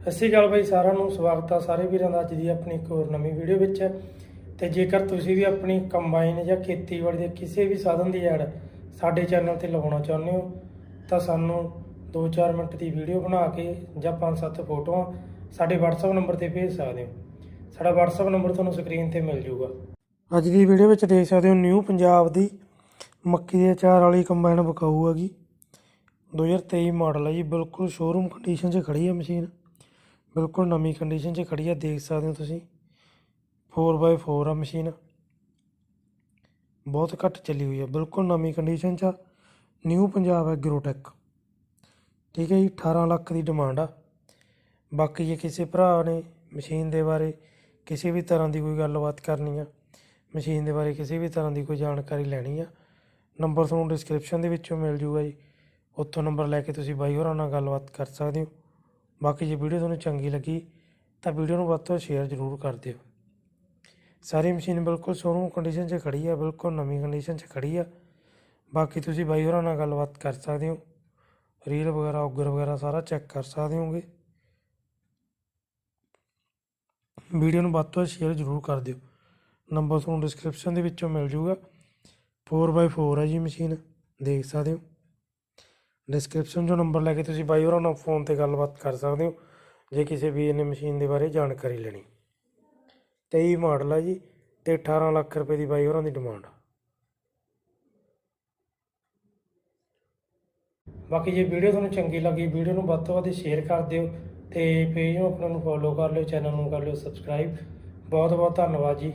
ਸਤਿ ਸ਼੍ਰੀ ਅਕਾਲ ਬਾਈ, ਸਾਰਿਆਂ ਨੂੰ ਸਵਾਗਤ ਆ ਸਾਰੇ ਵੀਰਾਂ ਦਾ ਅੱਜ ਦੀ ਆਪਣੀ ਇੱਕ ਹੋਰ ਨਵੀਂ ਵੀਡੀਓ ਵਿੱਚ। ਤੇ ਜੇਕਰ ਤੁਸੀਂ ਵੀ ਆਪਣੀ ਕੰਬਾਈਨ ਜਾਂ ਖੇਤੀਬਾੜੀ ਦੇ ਕਿਸੇ ਵੀ ਸਾਧਨ ਦੀ ਐਡ ਸਾਡੇ ਚੈਨਲ ਤੇ ਲਗਾਉਣਾ ਚਾਹੁੰਦੇ ਹੋ, ਤਾਂ ਸਾਨੂੰ 2-4 ਮਿੰਟ ਦੀ ਵੀਡੀਓ ਬਣਾ ਕੇ ਜਾਂ 5-7 ਫੋਟੋਆਂ ਸਾਡੇ WhatsApp ਨੰਬਰ ਤੇ ਭੇਜ ਸਕਦੇ ਹੋ। ਸਾਡਾ WhatsApp ਨੰਬਰ ਤੁਹਾਨੂੰ ਸਕਰੀਨ ਤੇ ਮਿਲ ਜਾਊਗਾ। ਅੱਜ ਦੀ ਵੀਡੀਓ ਵਿੱਚ ਦੇਖ ਸਕਦੇ ਹੋ ਨਿਊ ਪੰਜਾਬ ਦੀ ਮੱਕੀ ਦੇ ਅਚਾਰ ਵਾਲੀ ਕੰਬਾਈਨ ਵਿਕਾਊ ਹੈਗੀ। 2023 ਮਾਡਲ ਹੈ ਜੀ, ਬਿਲਕੁਲ ਸ਼ੋਰੂਮ ਕੰਡੀਸ਼ਨ 'ਚ ਖੜੀ ਹੈ ਮਸ਼ੀਨ। ਬਿਲਕੁਲ ਨਵੀਂ ਕੰਡੀਸ਼ਨ 'ਚ ਖੜੀ ਆ, ਦੇਖ ਸਕਦੇ ਹੋ ਤੁਸੀਂ। 4x4 ਆ ਮਸ਼ੀਨ ਬਹੁਤ ਘੱਟ ਚੱਲੀ ਹੋਈ ਆ, ਬਿਲਕੁਲ ਨਵੀਂ ਕੰਡੀਸ਼ਨ 'ਚ ਨਿਊ ਪੰਜਾਬ ਹੈ ਗਰੋਟੈਕ ਠੀਕ ਹੈ ਜੀ 18 ਲੱਖ ਦੀ ਡਿਮਾਂਡ ਆ। ਬਾਕੀ ਜੇ ਕਿਸੇ ਭਰਾ ਨੇ ਮਸ਼ੀਨ ਦੇ ਬਾਰੇ ਕਿਸੇ ਵੀ ਤਰ੍ਹਾਂ ਦੀ ਕੋਈ ਗੱਲਬਾਤ ਕਰਨੀ ਆ ਮਸ਼ੀਨ ਦੇ ਬਾਰੇ ਕਿਸੇ ਵੀ ਤਰ੍ਹਾਂ ਦੀ ਕੋਈ ਜਾਣਕਾਰੀ ਲੈਣੀ ਆ ਨੰਬਰ ਤੁਹਾਨੂੰ ਡਿਸਕ੍ਰਿਪਸ਼ਨ ਦੇ ਵਿੱਚੋਂ ਮਿਲ ਜੂਗਾ ਜੀ। ਉੱਥੋਂ ਨੰਬਰ ਲੈ ਕੇ ਤੁਸੀਂ ਬਾਈ ਹੋਰਾਂ ਨਾਲ ਗੱਲਬਾਤ ਕਰ ਸਕਦੇ ਹੋ। ਬਾਕੀ ਜੇ ਵੀਡੀਓ ਤੁਹਾਨੂੰ ਚੰਗੀ ਲੱਗੀ ਤਾਂ ਵੀਡੀਓ ਨੂੰ ਵੱਧ ਤੋਂ ਸ਼ੇਅਰ ਜ਼ਰੂਰ ਕਰ ਦਿਓ। ਸਾਰੀ ਮਸ਼ੀਨ ਬਿਲਕੁਲ ਸ਼ੋਰੂਮ ਕੰਡੀਸ਼ਨ 'ਚ ਖੜੀ ਆ, ਬਿਲਕੁਲ ਨਵੀਂ ਕੰਡੀਸ਼ਨ 'ਚ ਖੜੀ ਆ। ਬਾਕੀ ਤੁਸੀਂ ਬਾਈ ਹੋਰਾਂ ਨਾਲ ਗੱਲਬਾਤ ਕਰ ਸਕਦੇ ਹੋ ਰੀਲ ਵਗੈਰਾ ਔਗਰ ਵਗੈਰਾ ਸਾਰਾ ਚੈੱਕ ਕਰ ਸਕਦੇ ਹੋਗੇ ਵੀਡੀਓ ਨੂੰ ਵੱਧ ਤੋਂ ਸ਼ੇਅਰ ਜ਼ਰੂਰ ਕਰ ਦਿਓ। ਨੰਬਰ ਤੁਹਾਨੂੰ ਡਿਸਕ੍ਰਿਪਸ਼ਨ ਦੇ ਵਿੱਚੋਂ ਮਿਲ ਜੂਗਾ 4x4 ਹੈ ਜੀ ਮਸ਼ੀਨ, ਦੇਖ ਸਕਦੇ ਹੋ। ਡਿਸਕ੍ਰਿਪਸ਼ਨ 'ਚੋਂ ਨੰਬਰ ਲੈ ਕੇ ਤੁਸੀਂ ਬਾਈ ਹੋਰਾਂ ਨਾਲ ਫੋਨ ਤੇ ਗੱਲਬਾਤ ਕਰ ਸਕਦੇ ਹੋ, ਜੇ ਕਿਸੇ ਵੀਰ ਨੇ ਮਸ਼ੀਨ ਦੇ ਬਾਰੇ ਜਾਣਕਾਰੀ ਲੈਣੀ। 23 ਮਾਡਲ ਆ ਜੀ ਤੇ 18 ਲੱਖ ਰੁਪਏ ਦੀ ਬਾਈ ਹੋਰਾਂ ਦੀ ਡਿਮਾਂਡ ਬਾਕੀ ਜੇ ਵੀਡੀਓ ਤੁਹਾਨੂੰ ਚੰਗੀ ਲੱਗੀ, ਵੀਡੀਓ ਨੂੰ ਵੱਧ ਤੋਂ ਵੱਧ ਸ਼ੇਅਰ ਕਰ ਦਿਓ ਤੇ ਪੇਜ ਨੂੰ ਆਪਣੇ ਨੂੰ ਫੋਲੋ ਕਰ ਲਿਓ ਚੈਨਲ ਨੂੰ ਕਰ ਲਿਓ ਸਬਸਕ੍ਰਾਈਬ ਬਹੁਤ ਬਹੁਤ ਧੰਨਵਾਦ ਜੀ।